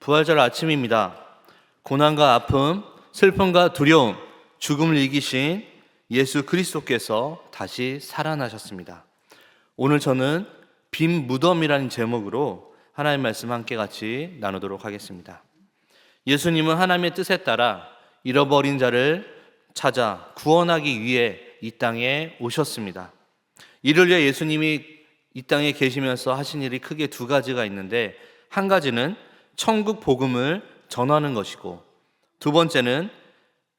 부활절 아침입니다. 고난과 아픔, 슬픔과 두려움, 죽음을 이기신 예수 그리스도께서 다시 살아나셨습니다. 오늘 저는 빈 무덤이라는 제목으로 하나님 말씀 함께 같이 나누도록 하겠습니다. 예수님은 하나님의 뜻에 따라 잃어버린 자를 찾아 구원하기 위해 이 땅에 오셨습니다. 이를 위해 예수님이 이 땅에 계시면서 하신 일이 크게 두 가지가 있는데 한 가지는 천국 복음을 전하는 것이고 두 번째는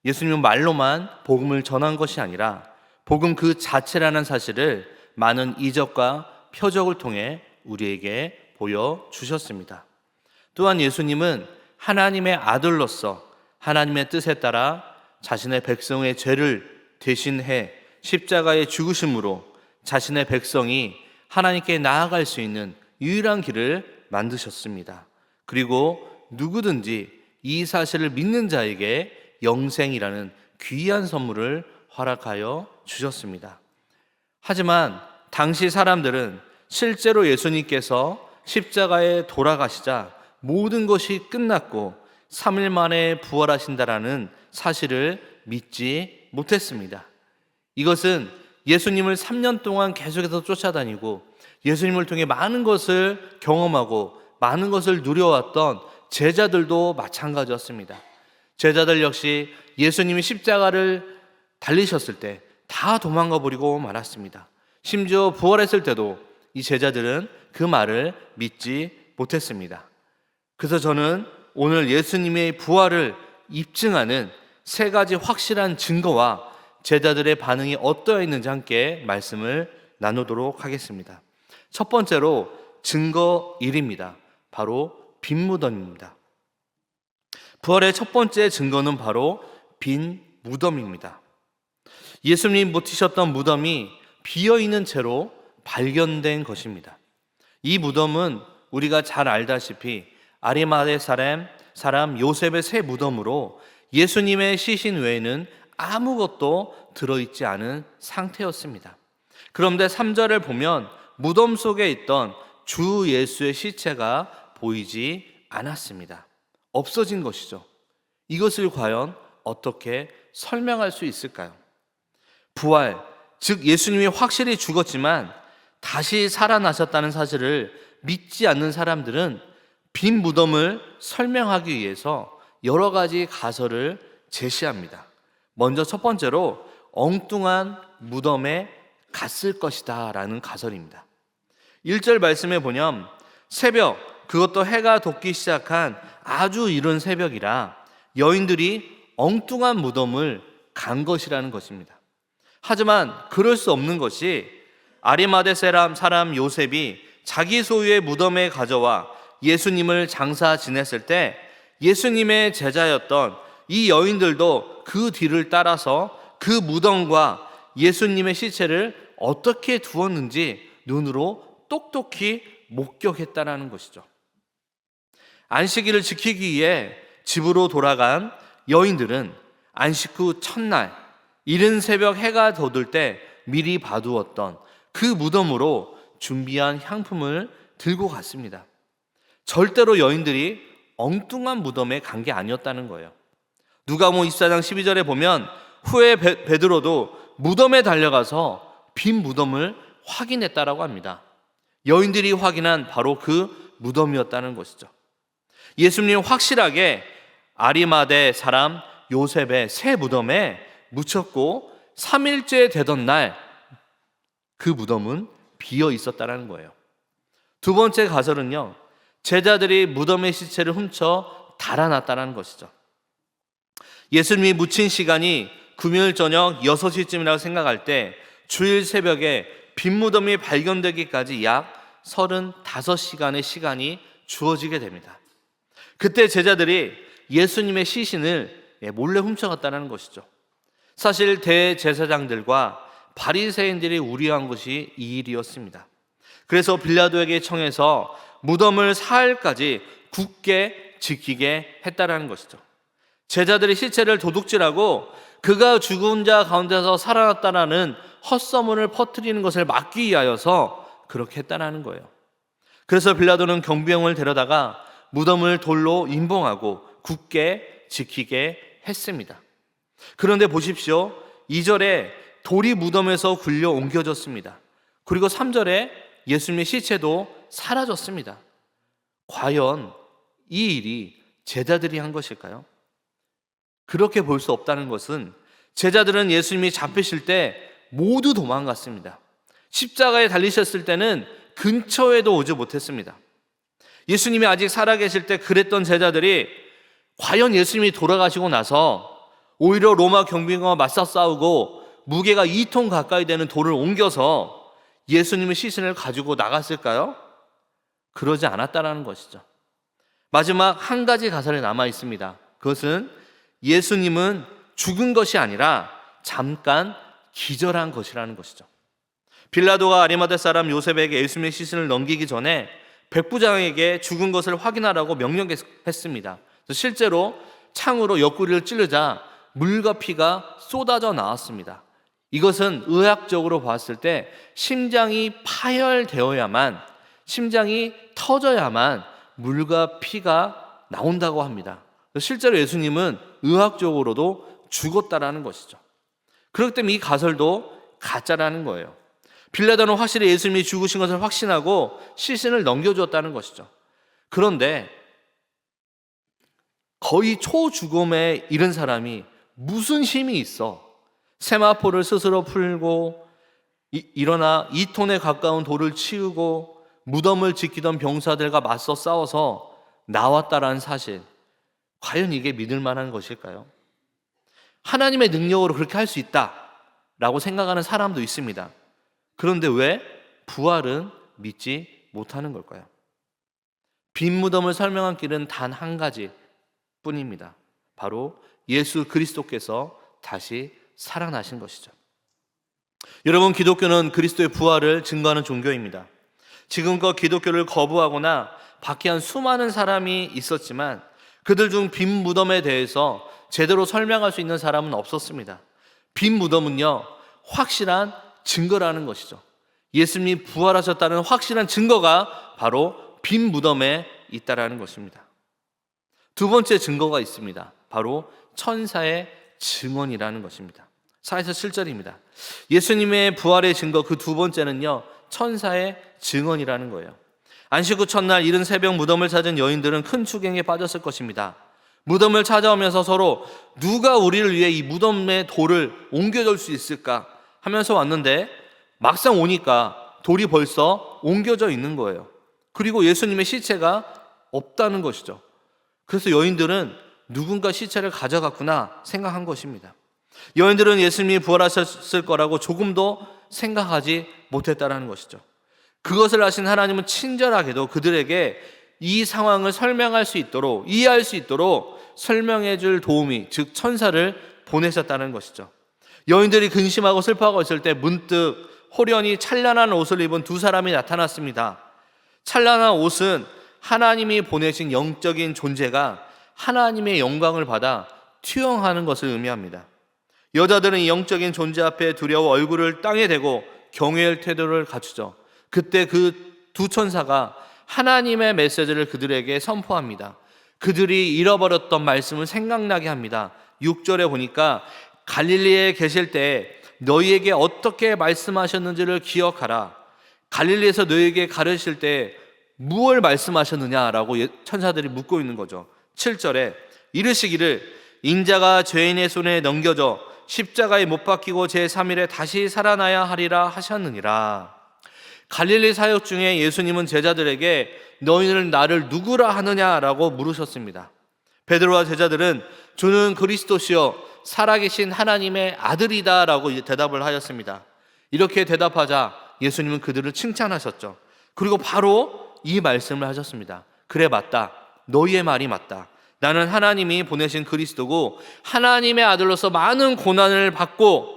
예수님은 말로만 복음을 전한 것이 아니라 복음 그 자체라는 사실을 많은 이적과 표적을 통해 우리에게 보여 주셨습니다. 또한 예수님은 하나님의 아들로서 하나님의 뜻에 따라 자신의 백성의 죄를 대신해 십자가의 죽으심으로 자신의 백성이 하나님께 나아갈 수 있는 유일한 길을 만드셨습니다. 그리고 누구든지 이 사실을 믿는 자에게 영생이라는 귀한 선물을 허락하여 주셨습니다. 하지만 당시 사람들은 실제로 예수님께서 십자가에 돌아가시자 모든 것이 끝났고 3일 만에 부활하신다라는 사실을 믿지 못했습니다. 이것은 예수님을 3년 동안 계속해서 쫓아다니고 예수님을 통해 많은 것을 경험하고 많은 것을 누려왔던 제자들도 마찬가지였습니다. 제자들 역시 예수님이 십자가를 달리셨을 때 다 도망가 버리고 말았습니다. 심지어 부활했을 때도 이 제자들은 그 말을 믿지 못했습니다. 그래서 저는 오늘 예수님의 부활을 입증하는 세 가지 확실한 증거와 제자들의 반응이 어떠했는지 함께 말씀을 나누도록 하겠습니다. 첫 번째로 증거 1입니다. 바로 빈 무덤입니다. 부활의 첫 번째 증거는 바로 빈 무덤입니다. 예수님 묻히셨던 무덤이 비어 있는 채로 발견된 것입니다. 이 무덤은 우리가 잘 알다시피 아리마대 사람 사람 요셉의 새 무덤으로 예수님의 시신 외에는 아무것도 들어있지 않은 상태였습니다. 그런데 3절을 보면 무덤 속에 있던 주 예수의 시체가 보이지 않았습니다. 없어진 것이죠. 이것을 과연 어떻게 설명할 수 있을까요? 부활, 즉 예수님이 확실히 죽었지만 다시 살아나셨다는 사실을 믿지 않는 사람들은 빈 무덤을 설명하기 위해서 여러 가지 가설을 제시합니다. 먼저 첫 번째로 엉뚱한 무덤에 갔을 것이다 라는 가설입니다. 1절 말씀에 보면 새벽, 그것도 해가 돋기 시작한 아주 이른 새벽이라 여인들이 엉뚱한 무덤을 간 것이라는 것입니다. 하지만 그럴 수 없는 것이 아리마데 세람 사람 요셉이 자기 소유의 무덤에 가져와 예수님을 장사 지냈을 때 예수님의 제자였던 이 여인들도 그 뒤를 따라서 그 무덤과 예수님의 시체를 어떻게 두었는지 눈으로 똑똑히 목격했다라는 것이죠. 안식일을 지키기 위해 집으로 돌아간 여인들은 안식 후 첫날 이른 새벽 해가 돋을 때 미리 봐두었던 그 무덤으로 준비한 향품을 들고 갔습니다. 절대로 여인들이 엉뚱한 무덤에 간 게 아니었다는 거예요. 누가복음 24장 12절에 보면 후에 베, 베드로도 무덤에 달려가서 빈 무덤을 확인했다라고 합니다. 여인들이 확인한 바로 그 무덤이었다는 것이죠. 예수님 확실하게 아리마대 사람 요셉의 새 무덤에 묻혔고 3일째 되던 날 그 무덤은 비어 있었다는 거예요. 두 번째 가설은요. 제자들이 무덤의 시체를 훔쳐 달아났다는 것이죠. 예수님이 묻힌 시간이 금요일 저녁 6시쯤이라고 생각할 때 주일 새벽에 빈 무덤이 발견되기까지 약 35시간의 시간이 주어지게 됩니다. 그때 제자들이 예수님의 시신을 예, 몰래 훔쳐갔다는 것이죠. 사실 대제사장들과 바리새인들이 우려한 것이 이 일이었습니다. 그래서 빌라도에게 청해서 무덤을 사흘까지 굳게 지키게 했다라는 것이죠. 제자들이 시체를 도둑질하고 그가 죽은 자 가운데서 살아났다라는 헛소문을 퍼뜨리는 것을 막기 위하여서 그렇게 했다라는 거예요. 그래서 빌라도는 경비병을 데려다가 무덤을 돌로 임봉하고 굳게 지키게 했습니다. 그런데 보십시오. 2절에 돌이 무덤에서 굴려 옮겨졌습니다. 그리고 3절에 예수님의 시체도 사라졌습니다. 과연 이 일이 제자들이 한 것일까요? 그렇게 볼 수 없다는 것은 제자들은 예수님이 잡히실 때 모두 도망갔습니다. 십자가에 달리셨을 때는 근처에도 오지 못했습니다. 예수님이 아직 살아계실 때 그랬던 제자들이 과연 예수님이 돌아가시고 나서 오히려 로마 경비관과 맞서 싸우고 무게가 2톤 가까이 되는 돌을 옮겨서 예수님의 시신을 가지고 나갔을까요? 그러지 않았다라는 것이죠. 마지막 한 가지 가설이 남아 있습니다. 그것은 예수님은 죽은 것이 아니라 잠깐 기절한 것이라는 것이죠. 빌라도가 아리마대 사람 요셉에게 예수님의 시신을 넘기기 전에 백부장에게 죽은 것을 확인하라고 명령했습니다. 실제로 창으로 옆구리를 찌르자 물과 피가 쏟아져 나왔습니다. 이것은 의학적으로 봤을 때 심장이 파열되어야만 심장이 터져야만 물과 피가 나온다고 합니다. 실제로 예수님은 의학적으로도 죽었다라는 것이죠. 그렇기 때문에 이 가설도 가짜라는 거예요. 빌라도는 확실히 예수님이 죽으신 것을 확신하고 시신을 넘겨주었다는 것이죠. 그런데 거의 초죽음에 이른 사람이 무슨 힘이 있어? 세마포를 스스로 풀고 이, 일어나 2톤에 가까운 돌을 치우고 무덤을 지키던 병사들과 맞서 싸워서 나왔다라는 사실. 과연 이게 믿을 만한 것일까요? 하나님의 능력으로 그렇게 할 수 있다라고 생각하는 사람도 있습니다. 그런데 왜 부활은 믿지 못하는 걸까요? 빈 무덤을 설명한 길은 단 한 가지 뿐입니다. 바로 예수 그리스도께서 다시 살아나신 것이죠. 여러분, 기독교는 그리스도의 부활을 증거하는 종교입니다. 지금껏 기독교를 거부하거나 박해한 수많은 사람이 있었지만 그들 중 빈 무덤에 대해서 제대로 설명할 수 있는 사람은 없었습니다. 빈 무덤은요, 확실한 증거라는 것이죠. 예수님이 부활하셨다는 확실한 증거가 바로 빈 무덤에 있다라는 것입니다. 두 번째 증거가 있습니다. 바로 천사의 증언이라는 것입니다. 4에서 7절입니다. 예수님의 부활의 증거 그 두 번째는요, 천사의 증언이라는 거예요. 안식 후 첫날 이른 새벽 무덤을 찾은 여인들은 큰 추경에 빠졌을 것입니다. 무덤을 찾아오면서 서로 누가 우리를 위해 이 무덤의 돌을 옮겨줄 수 있을까 하면서 왔는데 막상 오니까 돌이 벌써 옮겨져 있는 거예요. 그리고 예수님의 시체가 없다는 것이죠. 그래서 여인들은 누군가 시체를 가져갔구나 생각한 것입니다. 여인들은 예수님이 부활하셨을 거라고 조금도 생각하지 못했다라는 것이죠. 그것을 아신 하나님은 친절하게도 그들에게 이 상황을 설명할 수 있도록 이해할 수 있도록 설명해 줄 도움이 즉 천사를 보내셨다는 것이죠. 여인들이 근심하고 슬퍼하고 있을 때 문득 호련히 찬란한 옷을 입은 두 사람이 나타났습니다. 찬란한 옷은 하나님이 보내신 영적인 존재가 하나님의 영광을 받아 투영하는 것을 의미합니다. 여자들은 이 영적인 존재 앞에 두려워 얼굴을 땅에 대고 경외의 태도를 갖추죠. 그때 그 두 천사가 하나님의 메시지를 그들에게 선포합니다. 그들이 잃어버렸던 말씀을 생각나게 합니다. 6절에 보니까 갈릴리에 계실 때 너희에게 어떻게 말씀하셨는지를 기억하라. 갈릴리에서 너희에게 가르칠 때 무엇을 말씀하셨느냐라고 예, 천사들이 묻고 있는 거죠. 7절에 이르시기를 인자가 죄인의 손에 넘겨져 십자가에 못 박히고 제3일에 다시 살아나야 하리라 하셨느니라. 갈릴리 사역 중에 예수님은 제자들에게 너희는 나를 누구라 하느냐라고 물으셨습니다. 베드로와 제자들은 주는 그리스도시요 살아계신 하나님의 아들이다라고 대답을 하였습니다. 이렇게 대답하자 예수님은 그들을 칭찬하셨죠. 그리고 바로 이 말씀을 하셨습니다. 그래 맞다. 너희의 말이 맞다. 나는 하나님이 보내신 그리스도고 하나님의 아들로서 많은 고난을 받고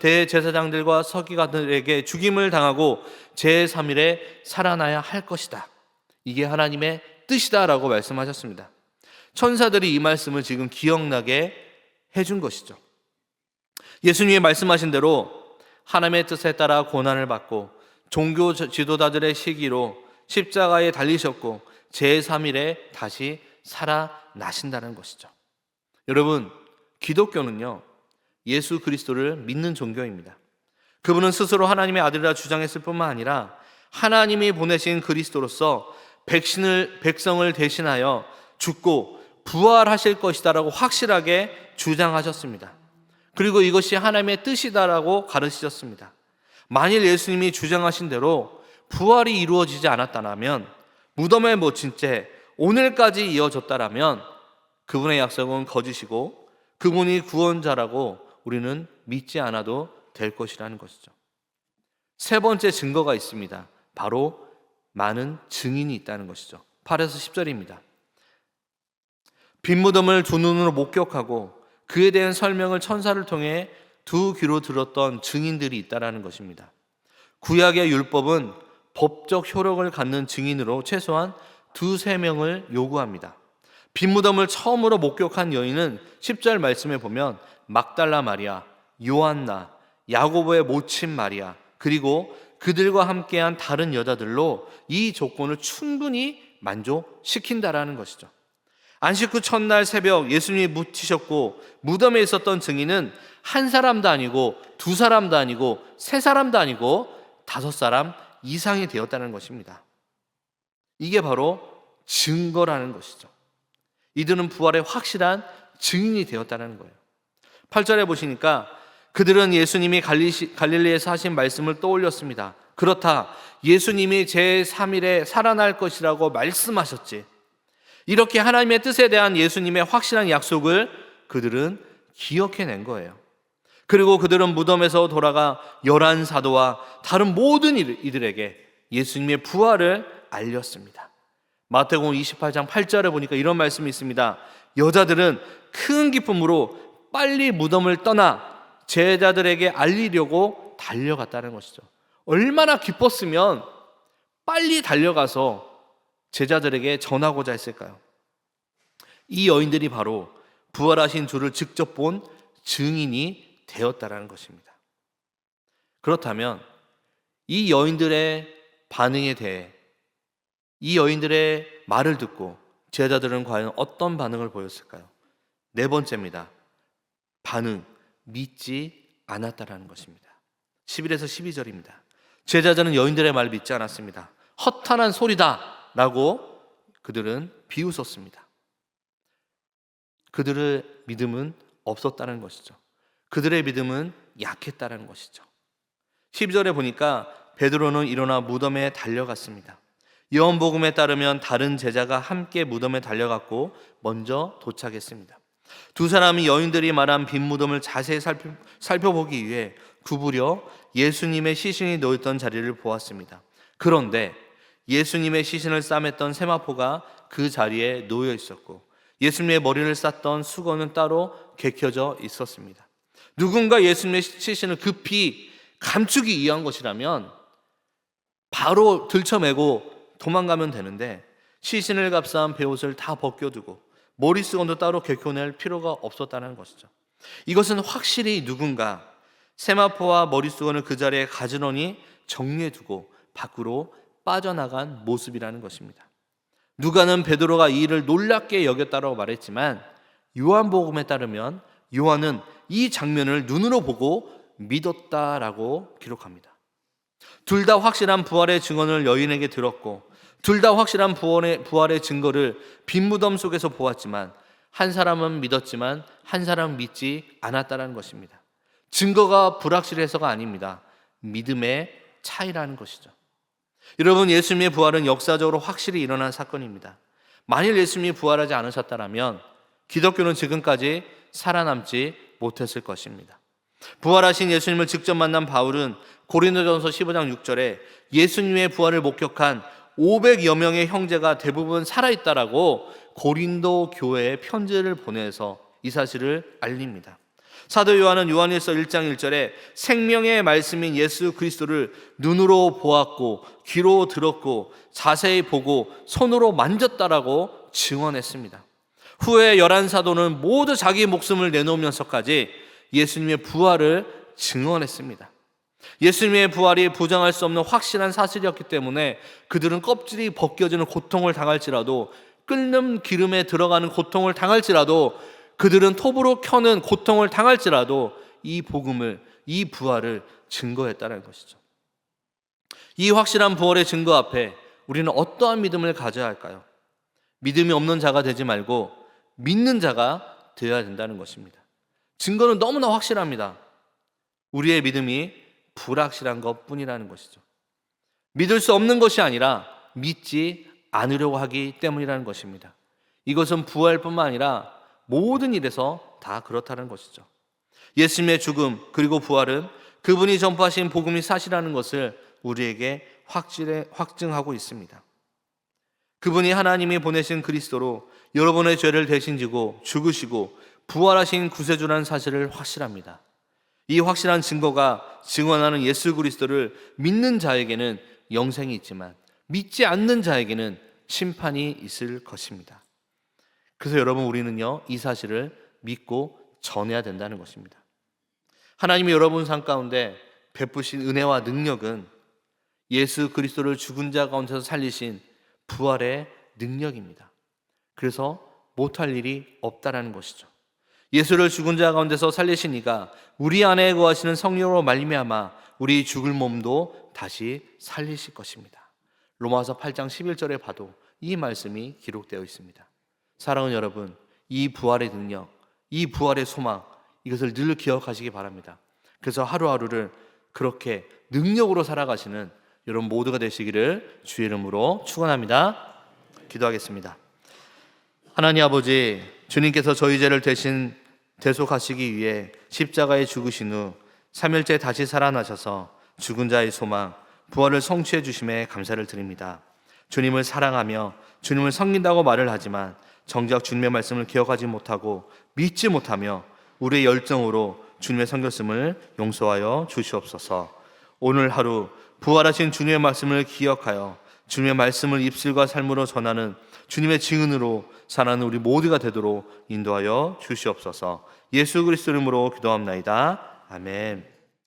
대제사장들과 서기관들에게 죽임을 당하고 제3일에 살아나야 할 것이다. 이게 하나님의 뜻이다라고 말씀하셨습니다. 천사들이 이 말씀을 지금 기억나게 해준 것이죠. 예수님이 말씀하신 대로 하나님의 뜻에 따라 고난을 받고 종교 지도자들의 시기로 십자가에 달리셨고 제3일에 다시 살아나신다는 것이죠. 여러분, 기독교는요, 예수 그리스도를 믿는 종교입니다. 그분은 스스로 하나님의 아들이라 주장했을 뿐만 아니라 하나님이 보내신 그리스도로서 백신을, 백성을 대신하여 죽고 부활하실 것이다라고 확실하게 주장하셨습니다. 그리고 이것이 하나님의 뜻이다라고 가르치셨습니다. 만일 예수님이 주장하신 대로 부활이 이루어지지 않았다면 무덤에 묻힌 채 오늘까지 이어졌다라면 그분의 약속은 거짓이고 그분이 구원자라고 우리는 믿지 않아도 될 것이라는 것이죠. 세 번째 증거가 있습니다. 바로 많은 증인이 있다는 것이죠. 8에서 10절입니다. 빈 무덤을 두 눈으로 목격하고 그에 대한 설명을 천사를 통해 두 귀로 들었던 증인들이 있다라는 것입니다. 구약의 율법은 법적 효력을 갖는 증인으로 최소한 두세 명을 요구합니다. 빈 무덤을 처음으로 목격한 여인은 10절 말씀에 보면 막달라 마리아, 요한나, 야고보의 모친 마리아, 그리고 그들과 함께한 다른 여자들로 이 조건을 충분히 만족시킨다라는 것이죠. 안식 후 첫날 새벽 예수님이 묻히셨고 무덤에 있었던 증인은 한 사람도 아니고 두 사람도 아니고 세 사람도 아니고 다섯 사람 이상이 되었다는 것입니다. 이게 바로 증거라는 것이죠. 이들은 부활의 확실한 증인이 되었다는 거예요. 8절에 보시니까 그들은 예수님이 갈릴리에서 하신 말씀을 떠올렸습니다. 그렇다. 예수님이 제3일에 살아날 것이라고 말씀하셨지. 이렇게 하나님의 뜻에 대한 예수님의 확실한 약속을 그들은 기억해낸 거예요. 그리고 그들은 무덤에서 돌아가 열한 사도와 다른 모든 이들에게 예수님의 부활을 알렸습니다. 마태복음 28장 8절에 보니까 이런 말씀이 있습니다. 여자들은 큰 기쁨으로 빨리 무덤을 떠나 제자들에게 알리려고 달려갔다는 것이죠. 얼마나 기뻤으면 빨리 달려가서 제자들에게 전하고자 했을까요? 이 여인들이 바로 부활하신 주를 직접 본 증인이 되었다라는 것입니다. 그렇다면 이 여인들의 반응에 대해 이 여인들의 말을 듣고 제자들은 과연 어떤 반응을 보였을까요? 네 번째입니다. 반응. 믿지 않았다라는 것입니다. 11에서 12절입니다. 제자들은 여인들의 말을 믿지 않았습니다. 허탄한 소리다 라고 그들은 비웃었습니다. 그들의 믿음은 없었다는 것이죠. 그들의 믿음은 약했다는 것이죠. 12절에 보니까 베드로는 일어나 무덤에 달려갔습니다. 요한복음에 따르면 다른 제자가 함께 무덤에 달려갔고 먼저 도착했습니다. 두 사람이 여인들이 말한 빈 무덤을 자세히 살펴, 살펴보기 위해 구부려 예수님의 시신이 놓였던 자리를 보았습니다. 그런데 예수님의 시신을 싸맸던 세마포가 그 자리에 놓여 있었고 예수님의 머리를 쌌던 수건은 따로 개켜져 있었습니다. 누군가 예수님의 시신을 급히 감추기 위한 것이라면 바로 들쳐매고 도망가면 되는데 시신을 값싼 베옷을 다 벗겨두고 머리 수건도 따로 개켜낼 필요가 없었다는 것이죠. 이것은 확실히 누군가 세마포와 머리 수건을 그 자리에 가지런히 정리해두고 밖으로 빠져나간 모습이라는 것입니다. 누가는 베드로가 이 일을 놀랍게 여겼다고 말했지만 요한복음에 따르면 요한은 이 장면을 눈으로 보고 믿었다라고 기록합니다. 둘 다 확실한 부활의 증언을 여인에게 들었고 둘 다 확실한 부활의, 부활의 증거를 빈 무덤 속에서 보았지만 한 사람은 믿었지만 한 사람은 믿지 않았다는 것입니다. 증거가 불확실해서가 아닙니다. 믿음의 차이라는 것이죠. 여러분, 예수님의 부활은 역사적으로 확실히 일어난 사건입니다. 만일 예수님이 부활하지 않으셨다면 기독교는 지금까지 살아남지 못했을 것입니다. 부활하신 예수님을 직접 만난 바울은 고린도전서 15장 6절에 예수님의 부활을 목격한 500여 명의 형제가 대부분 살아있다라고 고린도 교회에 편지를 보내서 이 사실을 알립니다. 사도 요한은 요한일서 1장 1절에 생명의 말씀인 예수 그리스도를 눈으로 보았고 귀로 들었고 자세히 보고 손으로 만졌다라고 증언했습니다. 후에 열한 사도는 모두 자기 목숨을 내놓으면서까지 예수님의 부활을 증언했습니다. 예수님의 부활이 부정할 수 없는 확실한 사실이었기 때문에 그들은 껍질이 벗겨지는 고통을 당할지라도 끓는 기름에 들어가는 고통을 당할지라도 그들은 톱으로 켜는 고통을 당할지라도 이 복음을 이 부활을 증거했다는 것이죠. 이 확실한 부활의 증거 앞에 우리는 어떠한 믿음을 가져야 할까요? 믿음이 없는 자가 되지 말고 믿는 자가 되어야 된다는 것입니다. 증거는 너무나 확실합니다. 우리의 믿음이 불확실한 것 뿐이라는 것이죠. 믿을 수 없는 것이 아니라 믿지 않으려고 하기 때문이라는 것입니다. 이것은 부활뿐만 아니라 모든 일에서 다 그렇다는 것이죠. 예수님의 죽음 그리고 부활은 그분이 전파하신 복음이 사실하는 것을 우리에게 확실해, 확증하고 있습니다. 그분이 하나님이 보내신 그리스도로 여러분의 죄를 대신 지고 죽으시고 부활하신 구세주라는 사실을 확실합니다. 이 확실한 증거가 증언하는 예수 그리스도를 믿는 자에게는 영생이 있지만 믿지 않는 자에게는 심판이 있을 것입니다. 그래서 여러분 우리는요 이 사실을 믿고 전해야 된다는 것입니다. 하나님이 여러분 삶 가운데 베푸신 은혜와 능력은 예수 그리스도를 죽은 자 가운데서 살리신 부활의 능력입니다. 그래서 못할 일이 없다라는 것이죠. 예수를 죽은 자 가운데서 살리신 이가 우리 안에 거하시는 성령으로 말미암아 우리 죽을 몸도 다시 살리실 것입니다. 로마서 8장 11절에 봐도 이 말씀이 기록되어 있습니다. 사랑하는 여러분, 이 부활의 능력, 이 부활의 소망 이것을 늘 기억하시기 바랍니다. 그래서 하루하루를 그렇게 능력으로 살아가시는 여러분 모두가 되시기를 주의 이름으로 축원합니다. 기도하겠습니다. 하나님 아버지, 주님께서 저희 죄를 대신 대속하시기 위해 십자가에 죽으신 후 3일째 다시 살아나셔서 죽은 자의 소망, 부활을 성취해 주심에 감사를 드립니다. 주님을 사랑하며 주님을 섬긴다고 말을 하지만 정작 주님의 말씀을 기억하지 못하고 믿지 못하며 우리의 열정으로 주님의 성겼음을 용서하여 주시옵소서. 오늘 하루 부활하신 주님의 말씀을 기억하여 주님의 말씀을 입술과 삶으로 전하는 주님의 증인으로 살아가는 우리 모두가 되도록 인도하여 주시옵소서. 예수 그리스도 이름으로 기도합나이다. 아멘.